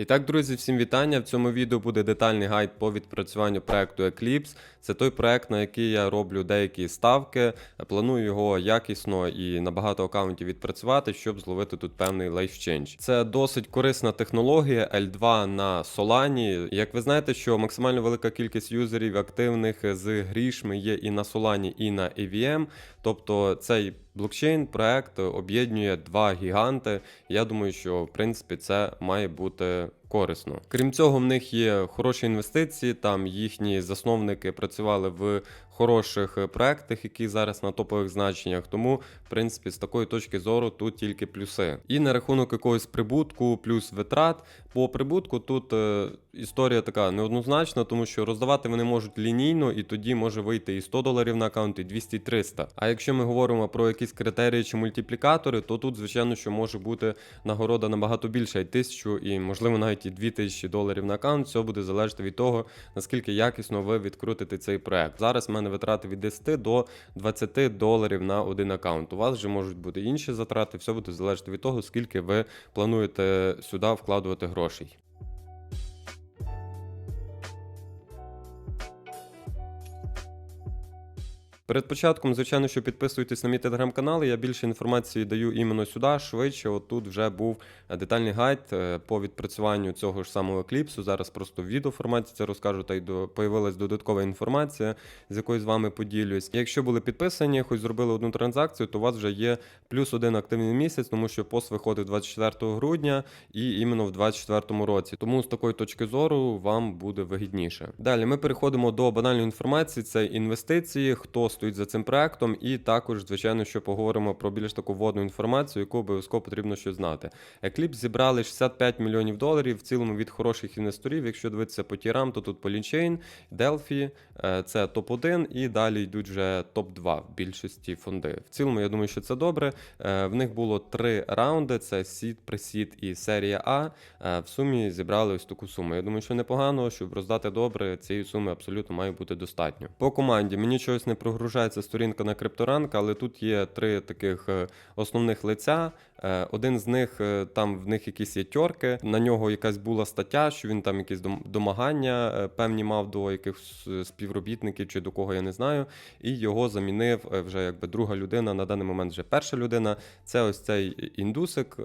І так, друзі, всім вітання. В цьому відео буде детальний гайд по відпрацюванню проекту Eclipse. Це той проект, на який я роблю деякі ставки. Планую його якісно і на багато аккаунтів відпрацювати, щоб зловити тут певний change. Це досить корисна технологія L2 на Solana. Як ви знаєте, що максимально велика кількість юзерів активних з грішми є і на Solana, і на EVM. Тобто цей блокчейн проект об'єднує два гіганти. Я думаю, що в принципі це має бути корисно. Крім цього, в них є хороші інвестиції. Там їхні засновники працювали в хороших проектах, які зараз на топових значеннях. Тому, в принципі, з такої точки зору тут тільки плюси. І на рахунок якогось прибутку, плюс витрат. По прибутку тут е, історія така неоднозначна, тому що роздавати вони можуть лінійно, і тоді може вийти і 100 доларів на аккаунт, і 200 і 300. А якщо ми говоримо про якісь критерії чи мультиплікатори, то тут, звичайно, що може бути нагорода набагато більша, і тисячу, і можливо навіть і 2000 доларів на аккаунт. Все буде залежати від того, наскільки якісно ви відкрутите цей проект. Зараз в мене витрати від 10 до 20 доларів на один аккаунт. У вас вже можуть бути інші затрати, все буде залежати від того, скільки ви плануєте сюди вкладувати грошей. Перед початком, звичайно, що підписуйтесь на мій телеграм-канал. Я більше інформації даю іменно сюди, швидше. Отут вже був е, детальний гайд е, по відпрацюванню цього ж самого кліпсу. Зараз просто в відеоформаті це розкажу, та й до появилась додаткова інформація, з якою з вами поділюсь. Якщо були підписані, хоч зробили одну транзакцію, то у вас вже є плюс один активний місяць, тому що пост виходить 24 грудня і іменно в 24 році. Тому з такої точки зору вам буде вигідніше. Далі ми переходимо до банальної інформації: це інвестиції, хто стоїть за цим проектом, і також, звичайно, що поговоримо про більш таку вводну інформацію, яку обов'язково потрібно ще знати. Eclipse зібрали 65 мільйонів доларів в цілому від хороших інвесторів. Якщо дивитися по тірам, то тут Polychain, Delphi, е, це топ-1, і далі йдуть вже топ-2 в більшості фонди. В цілому, я думаю, що це добре. Е, В них було три раунди: це Seed, Pre-Seed і серія А. Е, В сумі зібрали ось таку суму. Я думаю, що непогано, щоб роздати добре, цієї суми абсолютно має бути достатньо. По команді мені чогось не прогружається сторінка на крипторанк, але тут є три таких е, основних лиця. Е, Один з них е, там в них якісь є тьорки. На нього якась була стаття, що він там якісь дом- домагання е, певні мав до якихось співробітників чи до кого я не знаю. І його замінив вже якби друга людина. На даний момент вже перша людина. Це ось цей індусик,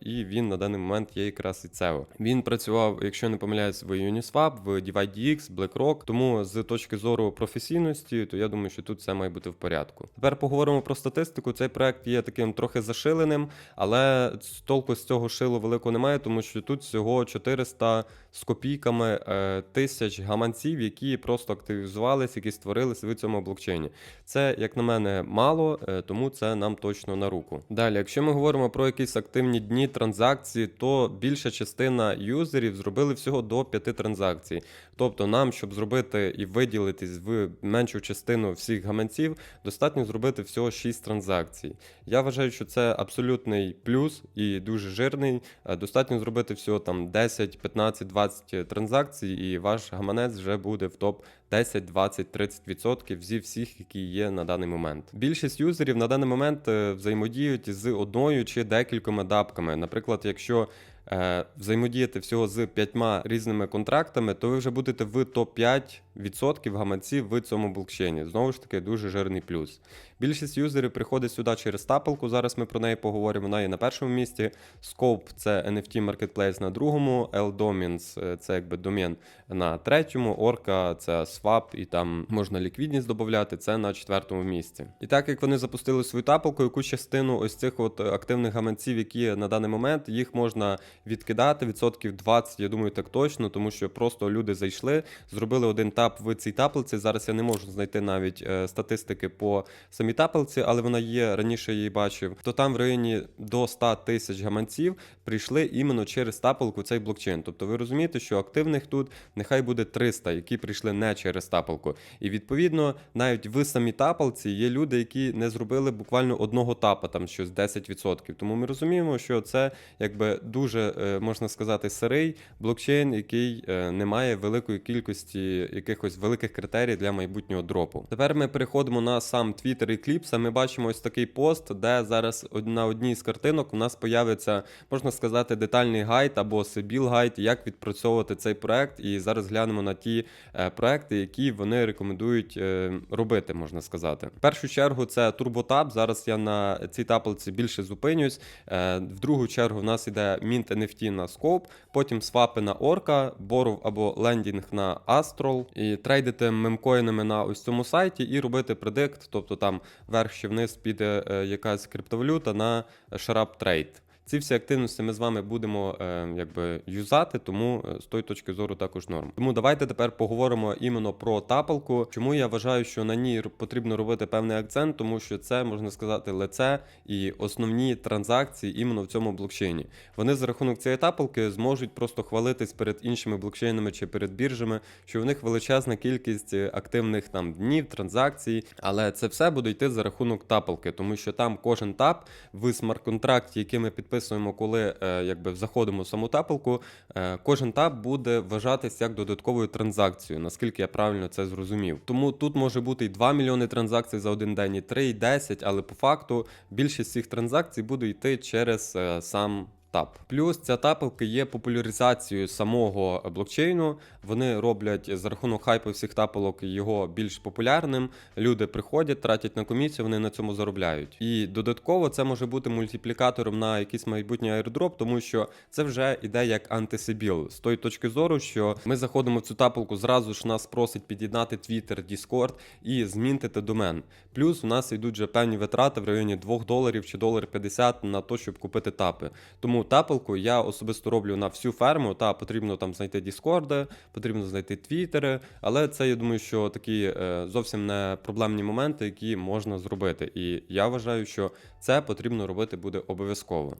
і він на даний момент є якраз і CEO. Він працював, якщо не помиляюсь, в Uniswap, в DivideX, BlackRock. Тому з точки зору професійності, то я думаю, що тут все має бути в порядку. Тепер поговоримо про статистику. Цей проект є таким трохи зашиленим, але толку з цього шилу великого немає, тому що тут всього 400 з копійками е, тисяч гаманців, які просто активізувалися, які створилися в цьому блокчейні. Це, як на мене, мало, е, тому це нам точно на руку. Далі, якщо ми говоримо про якісь активні дні транзакції, то більша частина юзерів зробили всього до 5 транзакцій. Тобто, нам, щоб зробити і виділитись в меншу частину всіх гаманців, достатньо зробити всього 6 транзакцій. Я вважаю, що це абсолютний плюс і дуже жирний. Е, Достатньо зробити всього там 10, 15, 20 транзакцій, і ваш гаманець вже буде в топ 10, 20, 30% зі всіх, які є на даний момент. Більшість юзерів на даний момент е, взаємодіють з одною чи декількома дапками. Наприклад, якщо е, взаємодіяти всього з п'ятьма різними контрактами, то ви вже будете в топ-5% гаманців в цьому блокчейні. Знову ж таки, дуже жирний плюс. Більшість юзерів приходить сюди через тапелку. Зараз ми про неї поговоримо. Вона є на першому місці. Scope – це NFT Marketplace на другому, L-Domins – це якби домен на третьому, Orca – це swap, і там можна ліквідність додати, це на четвертому місці. І так як вони запустили свою тапелку, яку частину ось цих от активних гаманців, які на даний момент, їх можна відкидати відсотків 20, я думаю, так точно, тому що просто люди зайшли, зробили один тап в цій тапелці. Зараз я не можу знайти навіть е, статистики по самій тапелці, але вона є раніше її бачив. То там в районі до 100 тисяч гаманців прийшли іменно через тапелку цей блокчейн. Тобто ви розумієте, що активних тут нехай буде 300, які прийшли не через тапелку. І відповідно, навіть в самій тапелці є люди, які не зробили буквально одного тапа, там щось 10%. Тому ми розуміємо, що це якби дуже е, можна сказати сирий блокчейн, який е, не має великої кількості якихось великих критерій для майбутнього дропу. Тепер ми переходимо на сам Twitter і Eclipse ми бачимо ось такий пост, де зараз на одній з картинок у нас появиться, можна сказати, детальний гайд або Сибіл гайд, як відпрацьовувати цей проект. І зараз глянемо на ті е, проекти, які вони рекомендують е, робити, можна сказати. В першу чергу це TurboTab. Зараз я на цій таблиці більше зупинюсь. Е, В другу чергу в нас іде Mint NFT на Scope, потім свапи на Orca, боров або лендінг на Astrol, і трейдити мемкоїнами на ось цьому сайті і робити предикт, тобто там вверх чи вниз піде е, якась криптовалюта на Sharap Trade. Ці всі активності ми з вами будемо е, якби юзати, тому е, з тої точки зору також норм. Тому давайте тепер поговоримо іменно про тапалку. Чому я вважаю, що на ній потрібно робити певний акцент, тому що це можна сказати лице і основні транзакції іменно в цьому блокчейні. Вони за рахунок цієї тапалки зможуть просто хвалитись перед іншими блокчейнами чи перед біржами, що в них величезна кількість е, активних там днів, транзакцій, але це все буде йти за рахунок тапалки, тому що там кожен тап в смарт-контракті, який ми підписуємо, коли е, якби заходимо в саму тапелку, е, кожен тап буде вважатись як додатковою транзакцією, наскільки я правильно це зрозумів. Тому тут може бути і 2 мільйони транзакцій за один день, і 3, і 10, але по факту більшість цих транзакцій буде йти через е, сам. Тап. Плюс ця тапалка є популяризацією самого блокчейну. Вони роблять за рахунок хайпу всіх тапалок його більш популярним. Люди приходять, тратять на комісію, вони на цьому заробляють. І додатково це може бути мультиплікатором на якийсь майбутній аірдроп, тому що це вже іде як антисибіл. З тої точки зору, що ми заходимо в цю тапалку, зразу ж нас просить під'єднати Twitter, Discord і змінити домен. Плюс у нас йдуть вже певні витрати в районі 2 доларів чи долар 50 на те, щоб купити тапи. Тому тапалку я особисто роблю на всю ферму. Та потрібно там знайти Діскорди, потрібно знайти твіттери, але це я думаю, що такі е, зовсім не проблемні моменти, які можна зробити. І я вважаю, що це потрібно робити буде обов'язково.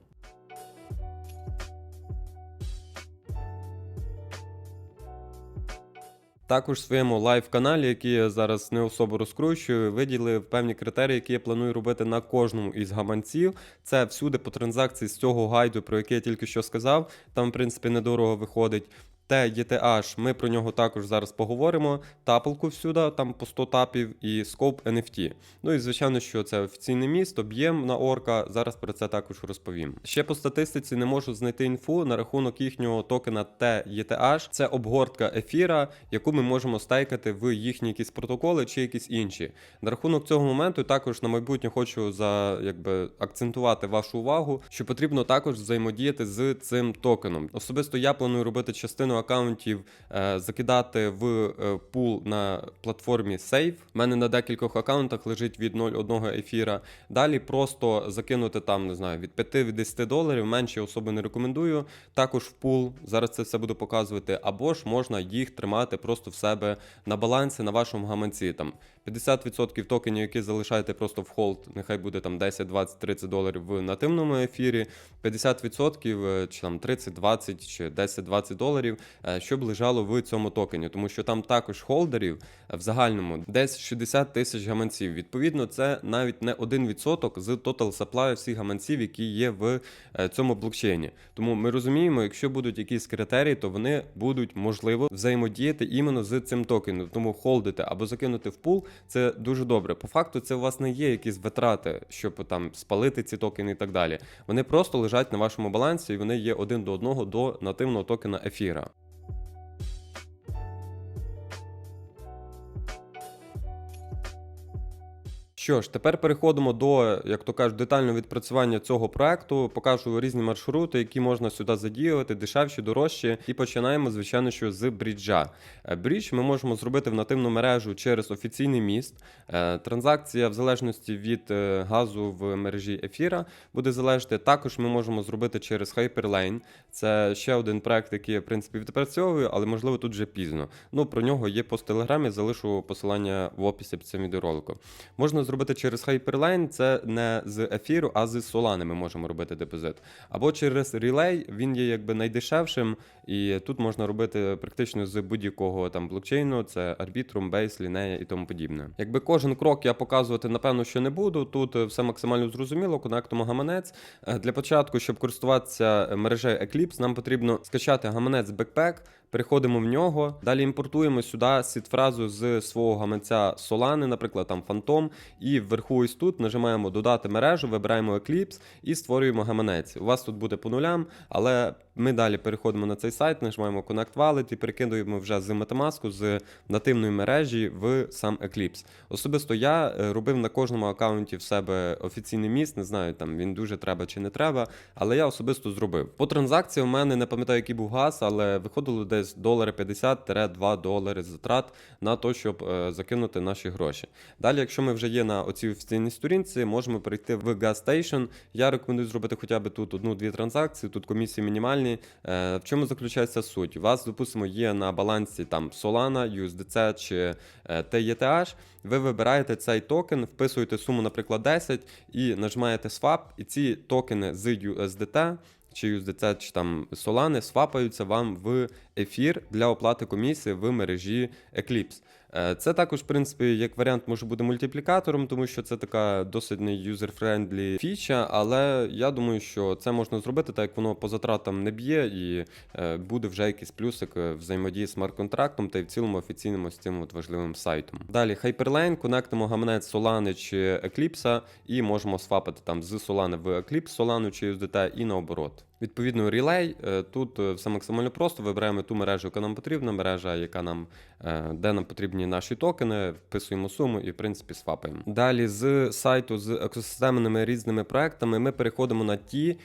Також в своєму лайв-каналі, який я зараз не особо розкручую, виділив певні критерії, які я планую робити на кожному із гаманців. Це всюди по транзакції з цього гайду, про який я тільки що сказав. Там, в принципі, недорого виходить. Те ETH, ми про нього також зараз поговоримо. Тапалку всюди, там по 100 тапів, і Scope NFT. Ну і звичайно, що це офіційне місто, б'єм на орка. Зараз про це також розповім. Ще по статистиці не можу знайти інфу на рахунок їхнього токена TETH. Це обгортка ефіра, яку ми можемо стейкати в їхні якісь протоколи чи якісь інші. На рахунок цього моменту також на майбутнє хочу за якби акцентувати вашу увагу, що потрібно також взаємодіяти з цим токеном. Особисто я планую робити частину акаунтів, е, закидати в е, пул на платформі Safe. У мене на декількох аккаунтах лежить від 0,1 ефіра. Далі просто закинути там, не знаю, від 5 від 10 доларів. Менше особи не рекомендую. Також в пул. Зараз це все буду показувати. Або ж можна їх тримати просто в себе на балансі на вашому гаманці. Там 50% токенів, які залишаєте просто в холд, нехай буде там 10, 20, 30 доларів в нативному ефірі, 50% е, чи там 30, 20 чи 10, 20 доларів, е, щоб лежало в цьому токені, тому що там також холдерів е, в загальному десь 60 тисяч гаманців. Відповідно, це навіть не 1% з total supply всіх гаманців, які є в цьому блокчейні. Тому ми розуміємо, якщо будуть якісь критерії, то вони будуть можливо взаємодіяти іменно з цим токеном. Тому холдити або закинути в пул це дуже добре. По факту, це у вас не є якісь витрати, щоб там спалити ці токени і так далі. Вони просто лежать на вашому балансі, і вони є один до одного до нативного токена ефіра. Що ж, тепер переходимо до, як то кажуть, детального відпрацювання цього проекту. Покажу різні маршрути, які можна сюди задіювати, дешевші, дорожчі. І починаємо, звичайно, що з бріджа. Е, Брідж ми можемо зробити в нативну мережу через офіційний міст. Е, Транзакція, в залежності від е, газу в мережі ефіра, буде залежати. Також ми можемо зробити через Hyperlane. Це ще один проект, який я в принципі відпрацьовую, але можливо тут вже пізно. Ну про нього є пост телеграмі. Залишу посилання в описі під цим відеороликом. Можна зробити через Hyperline, це не з ефіру, а з Solana ми можемо робити депозит. Або через Relay, він є якби найдешевшим І тут можна робити практично з будь-якого там блокчейну, це Arbitrum, Base, Linea і тому подібне. Якби кожен крок я показувати, напевно, що не буду. Тут е, все максимально зрозуміло, конектимо гаманець. Для початку, щоб користуватися мережею Eclipse, нам потрібно скачати гаманець Backpack, переходимо в нього, далі імпортуємо сюди сітфразу з свого гаманця Solana, наприклад, там Phantom, і вверху ось тут нажимаємо додати мережу, вибираємо Eclipse і створюємо гаманець. У вас тут буде по нулям, але ми далі переходимо на цей сайт, нажимаємо Connect Wallet і перекидуємо вже з Metamask, з нативної мережі в сам Eclipse. Особисто я е, робив на кожному аккаунті в себе офіційний міст, не знаю, там він дуже треба чи не треба, але я особисто зробив. По транзакції у мене не пам'ятаю, який був газ, але виходило десь долари 50-2 долари затрат на то, щоб е, закинути наші гроші. Далі, якщо ми вже є на оцій офіційній сторінці, можемо перейти в Gas Station. Я рекомендую зробити хоча б тут одну-дві транзакції, тут комісії мінімальні. Е, В чому заключається суть? У вас, допустимо, є на балансі там Solana, USDC чи е, TETH. Ви вибираєте цей токен, вписуєте суму, наприклад, 10 і нажимаєте Swap, і ці токени з USDT чи USDC, чи там Solana свапаються вам в ефір для оплати комісії в мережі Eclipse. Е, Це також, в принципі, як варіант може бути мультиплікатором, тому що це така досить не юзер-френдлі фіча, але я думаю, що це можна зробити, так як воно по затратам не б'є, і е, буде вже якийсь плюсик е, взаємодії з смарт-контрактом та й в цілому офіційному з цим от важливим сайтом. Далі Hyperlane, конектимо гаманець Solana чи Eclipse і можемо свапати там з Solana в Eclipse, Solana чи USDT і наоборот. Відповідно, релей. е, Тут е, все максимально просто. Вибираємо ту мережу, яка нам потрібна, мережа, яка нам, е, де нам потрібні наші токени, вписуємо суму і, в принципі, свапаємо. Далі з сайту з екосистемними різними проектами ми переходимо на ті,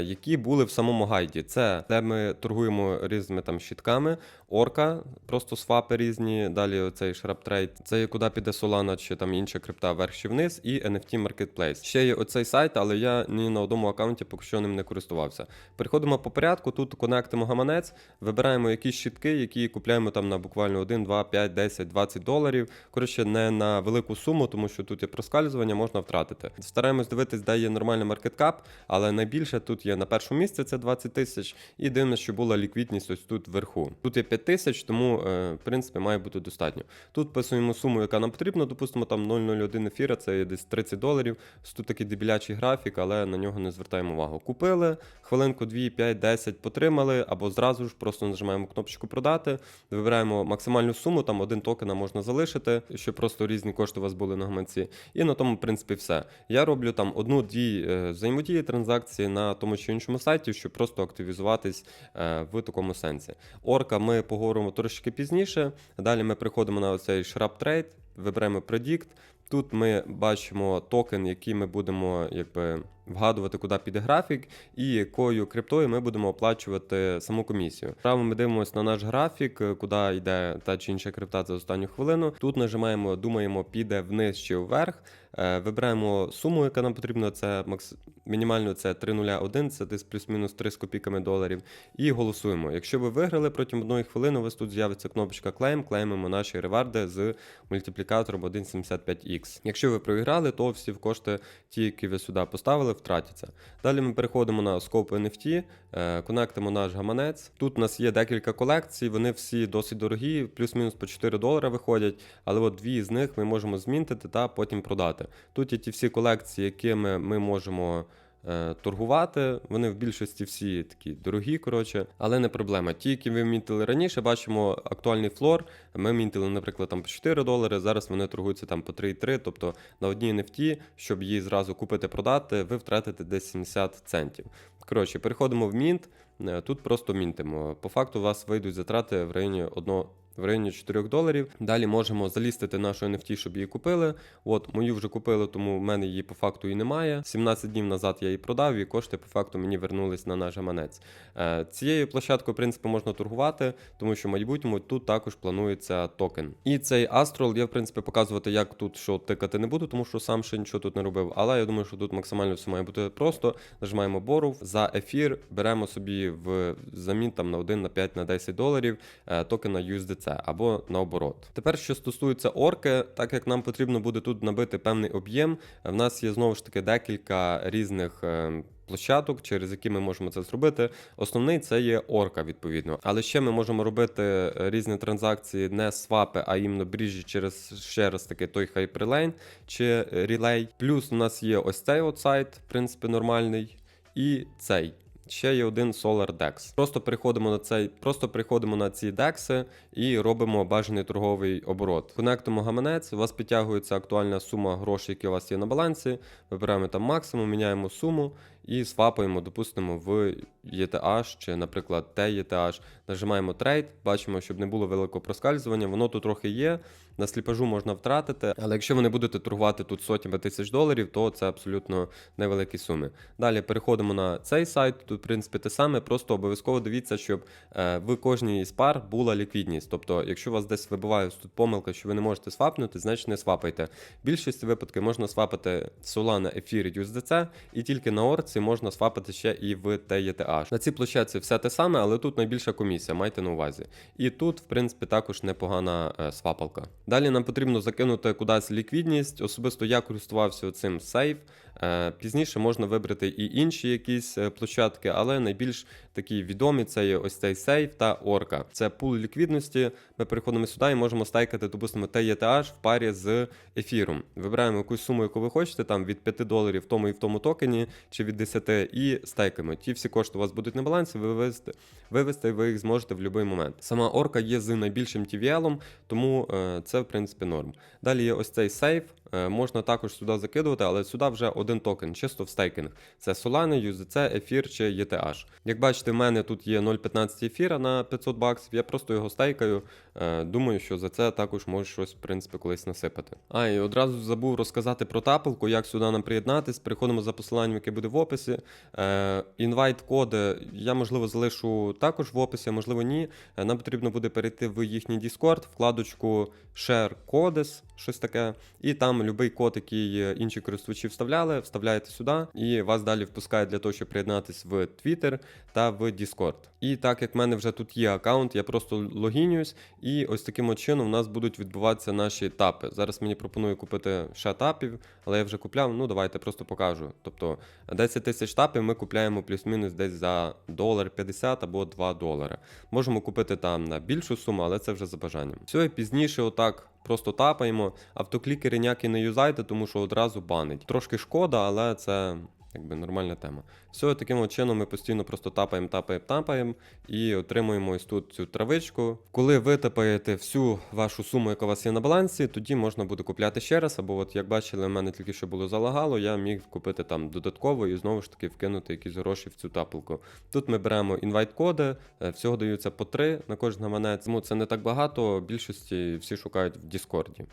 які були в самому гайді. Це де ми торгуємо різними там щитками, орка, просто свапи різні. Далі оцей шраптрейд. Це є куди піде Solana чи там інша крипта вверх чи вниз, і NFT Marketplace. Ще є оцей сайт, але я ні на одному аккаунті поки що ним не користувався. Переходимо по порядку, тут конектимо гаманець, вибираємо якісь щитки, які купляємо там на буквально 1, 2, 5, 10, 20 доларів. Коротше, не на велику суму, тому що тут є проскальзування, можна втратити. Стараємось дивитись, де є нормальний маркеткап, але найбільше тут є на першому місці це 20 тисяч, і дивно, що була ліквідність ось тут вверху. Тут є 5 тисяч, тому е, в принципі має бути достатньо. Тут писуємо суму, яка нам потрібна, допустимо, там 0,01 ефіра, це десь 30 доларів. Тут такий дебілячий графік, але на нього не звертаємо увагу. Купили, хвилинку 2, 5, 10 потримали, або зразу ж просто нажимаємо кнопочку продати, вибираємо максимальну суму, там один токен можна залишити, щоб просто різні кошти у вас були на гаманці. І на тому, в принципі, все. Я роблю там одну-дві е, взаємодії транзакції на тому чи іншому сайті, щоб просто активізуватись е, в такому сенсі. Орка ми поговоримо трошки пізніше. Далі ми приходимо на цей Shrub Trade, вибираємо Predict. Тут ми бачимо токен, який ми будемо якби вгадувати, куди піде графік, і якою криптою ми будемо оплачувати саму комісію. Право ми дивимося на наш графік, куди йде та чи інша крипта за останню хвилину. Тут нажимаємо, думаємо, піде вниз чи вверх. Е, Вибираємо суму, яка нам потрібна. Це макс... мінімально це 301, це десь плюс-мінус 3 з копійками доларів. І голосуємо. Якщо ви виграли протягом одної хвилини, у вас тут з'явиться кнопочка Claim, клеймимо наші реварди з мультиплікатором 1,75x. Якщо ви програли, то всі кошти, ті, які ви сюди поставили, втратяться. Далі ми переходимо на Scope NFT, е, конектимо наш гаманець. Тут у нас є декілька колекцій, вони всі досить дорогі, плюс-мінус по 4 долари виходять, але от дві з них ми можемо змінтити та потім продати. Тут є ті всі колекції, якими ми можемо. е, Торгувати, вони в більшості всі такі дорогі, коротше, але не проблема. Ті, які ви мінтили раніше, бачимо актуальний флор. Ми мінтили, наприклад, там по 4 долари. Зараз вони торгуються там по 3,3. Тобто на одній NFT, щоб її зразу купити, продати, ви втратите десь 70 центів. Коротше, переходимо в мінт. Е, Тут просто мінтимо. По факту у вас вийдуть затрати в районі 1 в районі 4 доларів. Далі можемо залістити нашу NFT, щоб її купили. От, мою вже купили, тому в мене її по факту і немає. 17 днів назад я її продав, і кошти по факту мені вернулись на наш гаманець. Е, Цією площадкою, в принципі, можна торгувати, тому що в майбутньому тут також планується токен. І цей Astral я, в принципі, показувати, як тут що тикати не буду, тому що сам ще нічого тут не робив. Але я думаю, що тут максимально все має бути просто. Нажимаємо боров за ефір, беремо собі в замін там на 1, на 5, на 10 доларів е, токен USDC. USDC або наоборот. Тепер, що стосується орки, так як нам потрібно буде тут набити певний об'єм, в нас є знову ж таки декілька різних. е, Площадок, через які ми можемо це зробити. Основний це є орка, відповідно. Але ще ми можемо робити е, різні транзакції не свапи, а іменно бріжі через ще раз таки той Hyperlane чи Relay. Плюс у нас є ось цей от сайт, в принципі, нормальний, і цей. Ще є один Solar Dex. Просто переходимо на цей, просто переходимо на ці декси і робимо бажаний торговий оборот. Конектимо гаманець, у вас підтягується актуальна сума грошей, які у вас є на балансі. Вибираємо там максимум, міняємо суму і свапаємо, допустимо, в ETH чи, наприклад, TETH. Нажимаємо трейд, бачимо, щоб не було великого проскальзування. Воно тут трохи є. На сліпажу можна втратити, але якщо ви не будете торгувати тут сотнями тисяч доларів, то це абсолютно невеликі суми. Далі переходимо на цей сайт. Тут, в принципі, те саме, просто обов'язково дивіться, щоб е, в кожній з пар була ліквідність. Тобто, якщо у вас десь вибиває тут помилка, що ви не можете свапнути, значить не свапайте. В більшості випадків можна свапати Solana, Ефір USDC, і тільки на орці можна свапати ще і в TETH. На цій площадці все те саме, але тут найбільша комісія, майте на увазі. І тут, в принципі, також непогана е, свапалка. Далі нам потрібно закинути кудись ліквідність. Особисто я користувався цим сейф. Е, Пізніше можна вибрати і інші якісь е, площадки, але найбільш такі відомі це є ось цей сейф та орка. Це пул ліквідності. Ми переходимо сюди і можемо стейкати, допустимо, TETH в парі з ефіром. Вибираємо якусь суму, яку ви хочете, там від 5 доларів в тому і в тому токені, чи від 10, і стейкаємо. Ті всі кошти у вас будуть на балансі, ви вивести, вивести ви їх зможете в будь-який момент. Сама орка є з найбільшим TVL, тому е, це в принципі норм. Далі є ось цей сейф. Е, Можна також сюди закидувати, але сюди вже один токен, чисто в стейкінг. Це Solana, USDC, ефір чи ETH. Як бачите, в мене тут є 0,15 ефіра на 500 баксів, я просто його стейкаю. Е, Думаю, що за це також можу щось, в принципі, колись насипати. А, і одразу забув розказати про тапелку, як сюди нам приєднатись. Переходимо за посиланням, яке буде в описі. Е, Інвайт-коди я, можливо, залишу також в описі, можливо, ні. Нам потрібно буде перейти в їхній Discord, вкладочку Share Codes, щось таке. І там будь-який код, який е, інші користувачі вставляли, вставляєте сюди, і вас далі впускають для того, щоб приєднатись в Twitter та в Discord. І так як в мене вже тут є аккаунт, я просто логінююсь, і ось таким чином у нас будуть відбуватися наші тапи. Зараз мені пропонує купити ще тапів, але я вже купляв. Ну давайте просто покажу. Тобто 10 тисяч тапів ми купляємо плюс-мінус десь за долар 50 або 2 долари. Можемо купити там на більшу суму, але це вже за бажанням. Все, і пізніше, отак. Просто тапаємо, автоклікери ніякі не юзайте, тому що одразу банить. Трошки шкода, але це якби нормальна тема. Все, таким чином ми постійно просто тапаємо, тапаємо, тапаємо і отримуємо ось тут цю травичку. Коли ви тапаєте всю вашу суму, яка у вас є на балансі, тоді можна буде купляти ще раз. Або, от як бачили, в мене тільки що було залагало, я міг купити там додатково і знову ж таки вкинути якісь гроші в цю тапелку. Тут ми беремо інвайт-коди, е, всього даються по три на кожен гаманець. Тому це не так багато. Більшості всі шукають в Діскорді.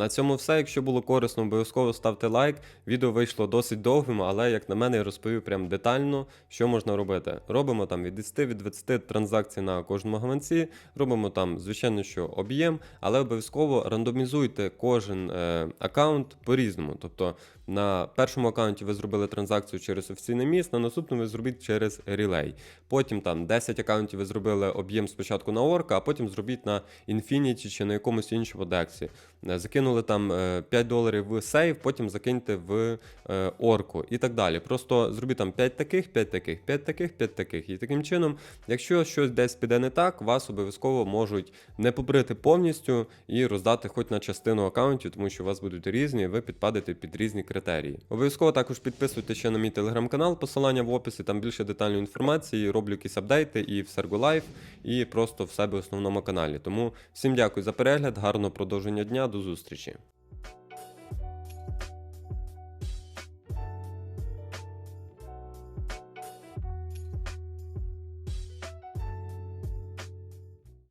На цьому все. Якщо було корисно, обов'язково ставте лайк. Відео вийшло досить довгим, але як на мене, я розповів прям детально, що можна робити. Робимо там від 10 від 20 транзакцій на кожному гаманці, робимо там, звичайно, що об'єм, але обов'язково рандомізуйте кожен е, аккаунт по-різному. Тобто на першому аккаунті ви зробили транзакцію через офіційний міст, на наступному ви зробіть через релей. Потім там 10 аккаунтів ви зробили об'єм спочатку на орка, а потім зробіть на Infinity чи на якомусь іншому дексі. Е, Закинули там е, 5 доларів в сейф, потім закиньте в е, орку і так далі. Просто зробіть там 5 таких, 5 таких, 5 таких, 5 таких. І таким чином, якщо щось десь піде не так, вас обов'язково можуть не побрити повністю і роздати хоч на частину аккаунтів, тому що у вас будуть різні, ви підпадете під різні критерії. Обов'язково також підписуйтесь ще на мій телеграм-канал, посилання в описі, там більше детальної інформації, роблю якісь апдейти і в Sergo і просто в себе основному каналі. Тому всім дякую за перегляд, гарного продовження дня, до зустрічі. göstereceğim.